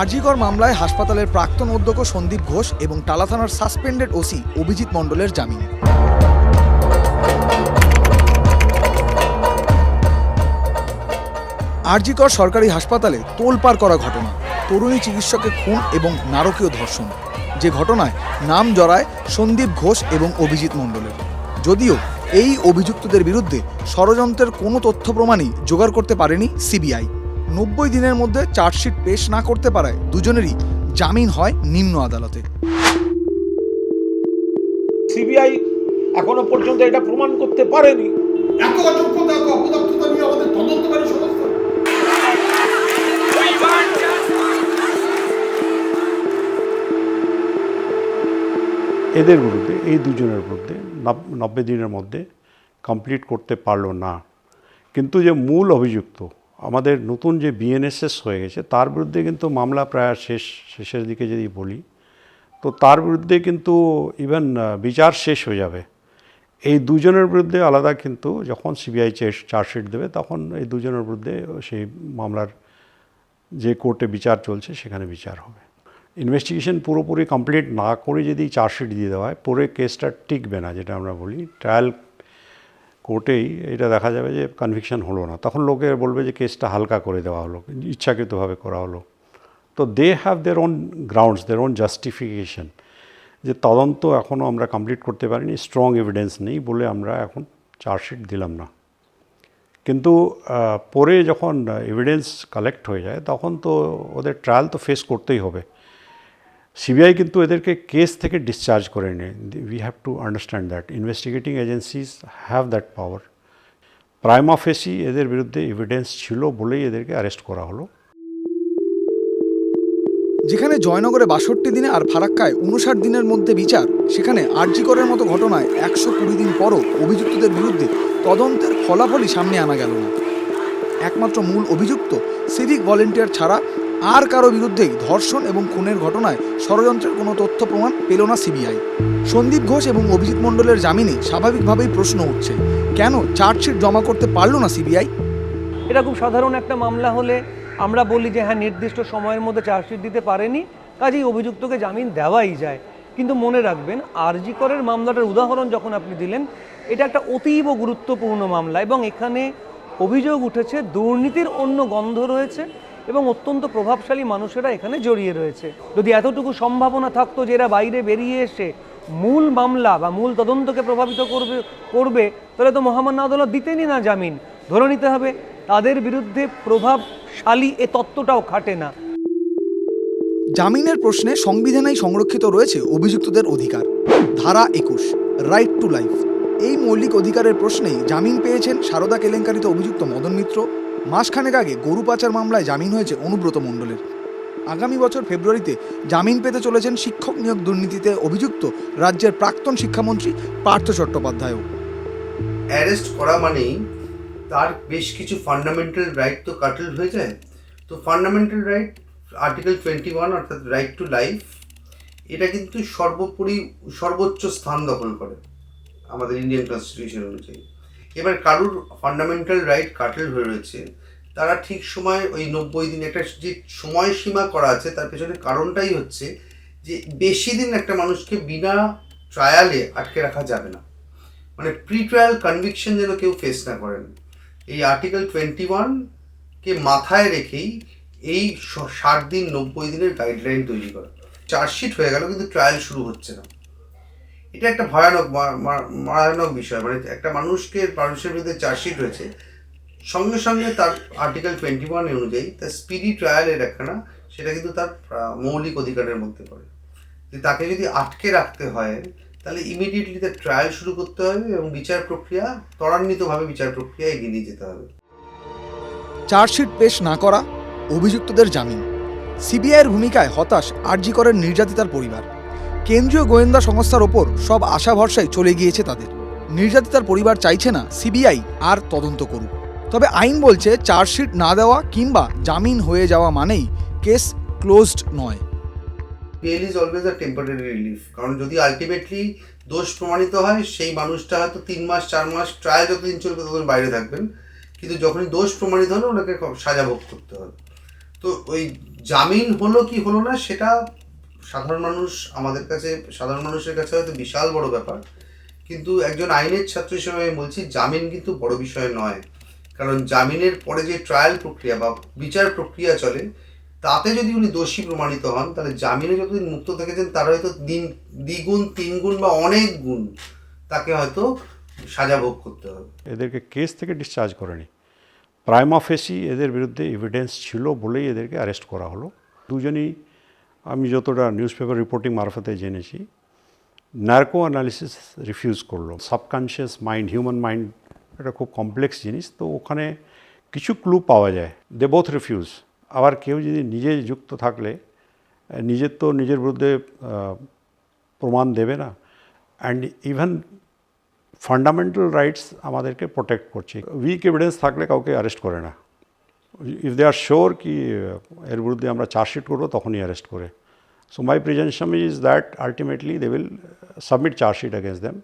আরজিকর মামলায় হাসপাতালের প্রাক্তন অধ্যক্ষ সন্দীপ ঘোষ এবং টালা থানার সাসপেন্ডেড ওসি অভিজিৎ মণ্ডলের জামিন। আরজিকর সরকারি হাসপাতালে তোলপাড় করা ঘটনা, তরুণী চিকিৎসকের খুন এবং নারকীয় ধর্ষণ। যে ঘটনায় নাম জড়ায় সন্দীপ ঘোষ এবং অভিজিৎ মণ্ডলের। যদিও এই অভিযুক্তদের বিরুদ্ধে ষড়যন্ত্রের কোনো তথ্য প্রমাণই জোগাড় করতে পারেনি সিবিআই। নব্বই দিনের মধ্যে চার্জশিট পেশ না করতে পারায় দুজনেরই জামিন হয় নিম্ন আদালতে। সিবিআই এখনও পর্যন্ত এটা প্রমাণ করতে পারেনি। এত অযোগ্যতা অপদার্থতা নিয়ে আমাদের তদন্তকারী সংস্থা। এদের বিরুদ্ধে এই দুজনের বিরুদ্ধে নব্বই দিনের মধ্যে কমপ্লিট করতে পারল না। কিন্তু যে মূল অভিযুক্ত আমাদের নতুন যে বিএনএসএস হয়ে গেছে, তার বিরুদ্ধে কিন্তু মামলা প্রায় শেষ, শেষের দিকে যদি বলি, তো তার বিরুদ্ধে কিন্তু ইভেন বিচার শেষ হয়ে যাবে। এই দুজনের বিরুদ্ধে আলাদা কিন্তু যখন সিবিআই চার্জশিট দেবে, তখন এই দুজনের বিরুদ্ধে সেই মামলার যে কোর্টে বিচার চলছে, সেখানে বিচার হবে। ইনভেস্টিগেশন পুরোপুরি কমপ্লিট না করে যদি চার্জশিট দিয়ে দেওয়া হয়, পরে কেসটা টিকবে না, যেটা আমরা বলি ট্রায়াল কোর্টেই এটা দেখা যাবে যে কনভিকশন হলো না। তখন লোকে বলবে যে কেসটা হালকা করে দেওয়া হলো, ইচ্ছাকৃতভাবে করা হলো। তো they have their own grounds their own justification যে তদন্ত এখনও আমরা কমপ্লিট করতে পারিনি স্ট্রং এভিডেন্স নেই বলে আমরা এখন চার্জশিট দিলাম না। কিন্তু পরে যখন এভিডেন্স কালেক্ট হয়ে যায়, তখন তো ওদের ট্রায়াল তো ফেস করতেই হবে। সিবিআই কিন্তু এদেরকে কেস থেকে ডিসচার্জ করে নেয়। We have to understand that investigating agencies have that power prima facie এদের বিরুদ্ধে এভিডেন্স ছিল বলেই এদেরকে অ্যারেস্ট করা হলো। যেখানে জয়নগরে বাষট্টি দিনে আর ফারাক্কায় উনষাট দিনের মধ্যে বিচার, সেখানে আরজিকরের মতো ঘটনায় একশো কুড়ি দিন পরও অভিযুক্তদের বিরুদ্ধে তদন্তের ফলাফলই সামনে আনা গেল না। একমাত্র মূল অভিযুক্ত সিভিক ভলেন্টিয়ার ছাড়া আর কারও বিরুদ্ধেই ধর্ষণ এবং খুনের ঘটনায় ষড়যন্ত্রের কোনো তথ্য প্রমাণ পেল না সিবিআই। সন্দীপ ঘোষ এবং অভিজিৎ মণ্ডলের জামিনে স্বাভাবিকভাবেই প্রশ্ন উঠছে, কেন চার্জশিট জমা করতে পারল না সিবিআই? এটা খুব সাধারণ একটা মামলা হলে আমরা বলি যে হ্যাঁ নির্দিষ্ট সময়ের মধ্যে চার্জশিট দিতে পারেনি, কাজেই অভিযুক্তকে জামিন দেওয়াই যায়। কিন্তু মনে রাখবেন, আরজি করের মামলাটার উদাহরণ যখন আপনি দিলেন, এটা একটা অতীব গুরুত্বপূর্ণ মামলা এবং এখানে অভিযোগ উঠেছে, দুর্নীতির অন্য গন্ধ রয়েছে। এবং অত্যন্ত প্রভাবশালী মানুষেরা এখানে জড়িয়ে রয়েছে। যদি এতটুকু সম্ভাবনা থাকতো যে এরা বাইরে বেরিয়ে এসে মূল মামলা বা মূল তদন্তকে প্রভাবিত করবে করবে, তাহলে তো মহামান্য আদালত দিতেনই না জামিন। ধরে নিতে হবে, তাদের বিরুদ্ধে প্রভাবশালী এ তত্ত্বটাও খাটে না। জামিনের প্রশ্নে সংবিধানেই সংরক্ষিত রয়েছে অভিযুক্তদের অধিকার। ধারা একুশ রাইট টু লাইফ এই মৌলিক অধিকারের প্রশ্নেই জামিন পেয়েছেন সারদা কেলেঙ্কারিতে অভিযুক্ত মদন মিত্র। মাসখানেক আগে গরু পাচার মামলায় জামিন হয়েছে অনুব্রত মণ্ডলের। আগামী বছর ফেব্রুয়ারিতে জামিন পেতে চলেছেন শিক্ষক নিয়োগ দুর্নীতিতে অভিযুক্ত রাজ্যের প্রাক্তন শিক্ষামন্ত্রী পার্থ চট্টোপাধ্যায়ও। অ্যারেস্ট করা মানেই তার বেশ কিছু ফান্ডামেন্টাল রাইট তো কাটল হয়ে যায় তো fundamental right article twenty one অর্থাৎ রাইট টু লাইফ এটা কিন্তু সর্বোপরি সর্বোচ্চ স্থান দখল করে আমাদের ইন্ডিয়ান কনস্টিটিউশন অনুযায়ী। এবার কারুর ফান্ডামেন্টাল রাইট কাটেল হয়ে রয়েছে, তারা ঠিক সময় ওই নব্বই দিন একটা যে সময়সীমা করা আছে, তার পেছনে কারণটাই হচ্ছে যে বেশি দিন একটা মানুষকে বিনা ট্রায়ালে আটকে রাখা যাবে না। মানে প্রি ট্রায়াল কনভিকশন যেন কেউ ফেস না করেন। এই আর্টিকেল টোয়েন্টি ওয়ানকে মাথায় রেখেই এই ষাট দিন, নব্বই দিনের গাইডলাইন তৈরি করা। চার্জশিট হয়ে গেল, কিন্তু ট্রায়াল শুরু হচ্ছে না। এটা একটা ভয়ানক মা- মা- ভয়ানক বিষয়। মানে একটা মানুষকে, মানুষের বিরুদ্ধে চার্জশিট হয়েছে সঙ্গে সঙ্গে তার আর্টিকেল টোয়েন্টি ওয়ান অনুযায়ী তার স্পিডি ট্রায়ালের একখানা, সেটা কিন্তু তার মৌলিক অধিকারের মধ্যে পড়ে। যে তাকে যদি আটকে রাখতে হয়, তাহলে ইমিডিয়েটলি তার ট্রায়াল শুরু করতে হবে এবং বিচার প্রক্রিয়া, ত্বরান্বিতভাবে বিচার প্রক্রিয়া এগিয়ে নিয়ে যেতে হবে। চার্জশিট পেশ না করা অভিযুক্তদের জামিন। সিবিআইয়ের ভূমিকায় হতাশ আরজি করেন নির্যাতিতার পরিবার। কেন্দ্রীয় গোয়েন্দা সংস্থার ওপর সব আশা ভরসায় চলে গিয়েছে তাদের। নির্যাতিতার পরিবার চাইছে না সিবিআই আর তদন্ত করুক। তবে আইন বলছে চার্জশিট না দেওয়া কিংবা জামিন হয়ে যাওয়া মানেই কেস ক্লোজড নয়। Bail is always a temporary relief কারণ যদি আলটিমেটলি দোষ প্রমাণিত হয়, সেই মানুষটা হয়তো তিন মাস, চার মাস ট্রায়াল যতদিন চলবে ততদিন বাইরে থাকবেন। কিন্তু যখনই দোষ প্রমাণিত হলে, ওনাকে সাজা ভোগ করতে হবে। তো ওই জামিন হলো কি হলো না, সেটা সাধারণ মানুষ আমাদের কাছে, সাধারণ মানুষের কাছে হয়তো বিশাল বড় ব্যাপার। কিন্তু একজন আইনের ছাত্র হিসেবে আমি বলছি, জামিন কিন্তু বড় বিষয় নয়। কারণ জামিনের পরে যে ট্রায়াল প্রক্রিয়া বা বিচার প্রক্রিয়া চলে, তাতে যদি উনি দোষী প্রমাণিত হন, তাহলে জামিনে যতদিন মুক্ত থেকেছেন, তার হয়তো দিন, দ্বিগুণ, তিনগুণ বা অনেক গুণ তাকে হয়তো সাজা ভোগ করতে হবে। এদেরকে কেস থেকে ডিসচার্জ করেনি। প্রাইমা ফেসি এদের বিরুদ্ধে এভিডেন্স ছিল বলেই এদেরকে অ্যারেস্ট করা হলো। দুজনই আমি যতটা নিউজ পেপার রিপোর্টিং মারফতে জেনেছি নার্কো অ্যানালিসিস রিফিউজ করল। সাবকনশিয়াস মাইন্ড হিউম্যান মাইন্ড এটা খুব কমপ্লেক্স জিনিস, তো ওখানে কিছু ক্লু পাওয়া যায়। দে বোথ রিফিউজ আবার কেউ যদি নিজে যুক্ত থাকলে, নিজের তো নিজের বিরুদ্ধে প্রমাণ দেবে না। অ্যান্ড ইভেন ফান্ডামেন্টাল রাইটস আমাদেরকে প্রোটেক্ট করছে। উইক এভিডেন্স থাকলে কাউকে অ্যারেস্ট করে না। ইফ দে আর শিওর কি এর বিরুদ্ধে আমরা চার্জশিট করব, তখনই অ্যারেস্ট করে। So my presumption is that ultimately they will submit chargesheet against them